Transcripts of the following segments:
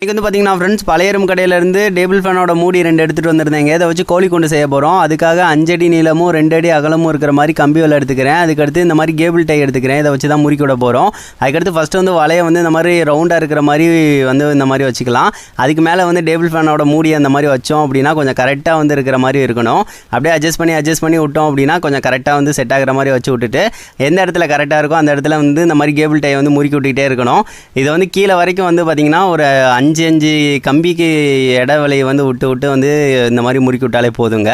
இன்றைக்கி வந்து பார்த்தீங்கன்னா ஃப்ரெண்ட்ஸ் பழையரும் கடையிலேருந்து டேபிள் ஃபேனோட மூடி ரெண்டு எடுத்துகிட்டு வந்திருந்தேங்க. இதை வச்சு கோழி கொண்டு செய்ய போகிறோம் அதுக்காக அஞ்சடி நீளமும் ரெண்டு அடி அகலமும் இருக்கிற மாதிரி கம்பி வலை எடுத்துக்கிறேன். அதுக்கடுத்து இந்த மாதிரி கேபிள் டை எடுத்துக்கிறேன். இதை வச்சு தான் முறுக்கி விட போகிறோம் அதுக்கடுத்து ஃபஸ்ட்டு வந்து வலையை வந்து இந்த மாதிரி ரவுண்டாக இருக்கிற மாதிரி வந்து இந்த மாதிரி வச்சுக்கலாம். அதுக்கு மேலே வந்து டேபிள் ஃபேனோட மூடி அந்த மாதிரி வச்சோம் அப்படின்னா கொஞ்சம் கரெக்டாக வந்து இருக்கிற மாதிரி இருக்கணும். அப்படியே அட்ஜஸ்ட் பண்ணி அட்ஜஸ்ட் பண்ணி விட்டோம் அப்படின்னா கொஞ்சம் கரெக்டாக வந்து செட் ஆகிற மாதிரி வச்சு விட்டுட்டு எந்த இடத்துல கரெக்டாக இருக்கோ அந்த இடத்துல வந்து இந்த மாதிரி கேபிள் டை வந்து முறுக்கி விட்டுக்கிட்டே இருக்கணும். இதை வந்து கீழே வரைக்கும் வந்து பார்த்திங்கன்னா ஒரு அஞ்சு அஞ்சு கம்பிக்கு இடைவெளியை வந்து விட்டு விட்டு வந்து இந்த மாதிரி முறுக்கி விட்டாலே போதுங்க.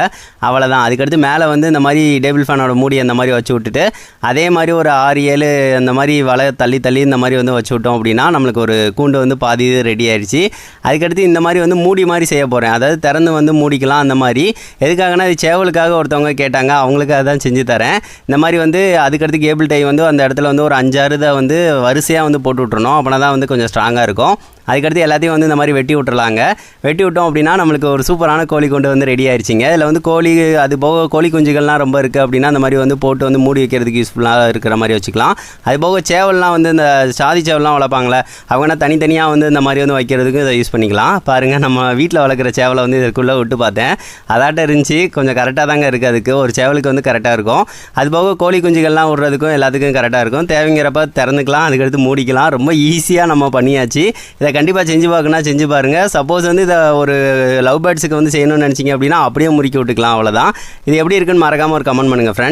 அவ்வளோதான் அதுக்கடுத்து மேலே வந்து இந்த மாதிரி டேபிள் ஃபேனோட மூடி அந்த மாதிரி வச்சு விட்டுட்டு அதே மாதிரி ஒரு ஆறு ஏழு அந்த மாதிரி வலை தள்ளி தள்ளி இந்த மாதிரி வந்து வச்சு விட்டோம் அப்படின்னா நம்மளுக்கு ஒரு கூண்டு வந்து பாதி ரெடி ஆயிடுச்சு. அதுக்கடுத்து இந்த மாதிரி வந்து மூடி மாதிரி செய்ய போகிறேன் அதாவது திறந்து வந்து மூடிக்கலாம் அந்த மாதிரி. எதுக்காகனா இது சேவலுக்காக ஒருத்தவங்க கேட்டாங்க. அவங்களுக்கு அதான் செஞ்சு தரேன். இந்த மாதிரி வந்து அதுக்கடுத்து கேபிள் டை வந்து அந்த இடத்துல வந்து ஒரு அஞ்சாறு இதை வந்து வரிசையாக வந்து போட்டு விட்ருணும் அப்படின்னா தான் வந்து கொஞ்சம் ஸ்ட்ராங்காக இருக்கும். அதுக்கடுத்து எல்லாத்தையும் வந்து இந்த மாதிரி வெட்டி விட்டுறலாங்க. வெட்டி விட்டோம் அப்படின்னா நம்மளுக்கு ஒரு சூப்பரான கோழி கொண்டு வந்து ரெடி ஆயிடுச்சிங்க இதில் வந்து கோழி அது போக கோழி குஞ்சுகள்லாம் ரொம்ப இருக்குது அப்படின்னா அந்த மாதிரி வந்து போட்டு வந்து மூடி வைக்கிறதுக்கு யூஸ்ஃபுல்லாக இருக்கிற மாதிரி வச்சுக்கலாம். அது போக சேவல்லாம் வந்து இந்த சாதி சேவல்லாம் வளர்ப்பாங்களே அவங்கன்னா தனித்தனியாக வந்து இந்த மாதிரி வந்து வைக்கிறதுக்கு இதை யூஸ் பண்ணிக்கலாம். பாருங்கள் நம்ம வீட்டில் வளர்க்குற சேவலை வந்து இதுக்குள்ளே விட்டு பார்த்தேன். அதாட்ட இருந்துச்சு. கொஞ்சம் கரெக்டாக தாங்க இருக்குது அதுக்கு. ஒரு சேவலுக்கு வந்து கரெக்டாக இருக்கும். அது போக கோழி குஞ்சுகள்லாம் விட்றதுக்கும் எல்லாத்துக்கும் கரெக்டாக இருக்கும். தேவைங்கிறப்ப திறந்துக்கலாம் அதுக்கடுத்து மூடிக்கலாம். ரொம்ப ஈஸியாக நம்ம பண்ணியாச்சு. இதை கண்டிப்பாக செஞ்சு பார்க்கணும்னா செஞ்சு பாருங்கள் சப்போஸ் வந்து இதை ஒரு லவ் பேர்ட்ஸுக்கு வந்து செய்யணும்னு நினச்சிங்க அப்படின்னா அப்படியே முறுக்கி விட்டுக்கலாம் அவ்வளோதான் இது எப்படி இருக்குன்னு மறக்காமல் ஒரு கமெண்ட் பண்ணுங்கள் ஃப்ரெண்ட்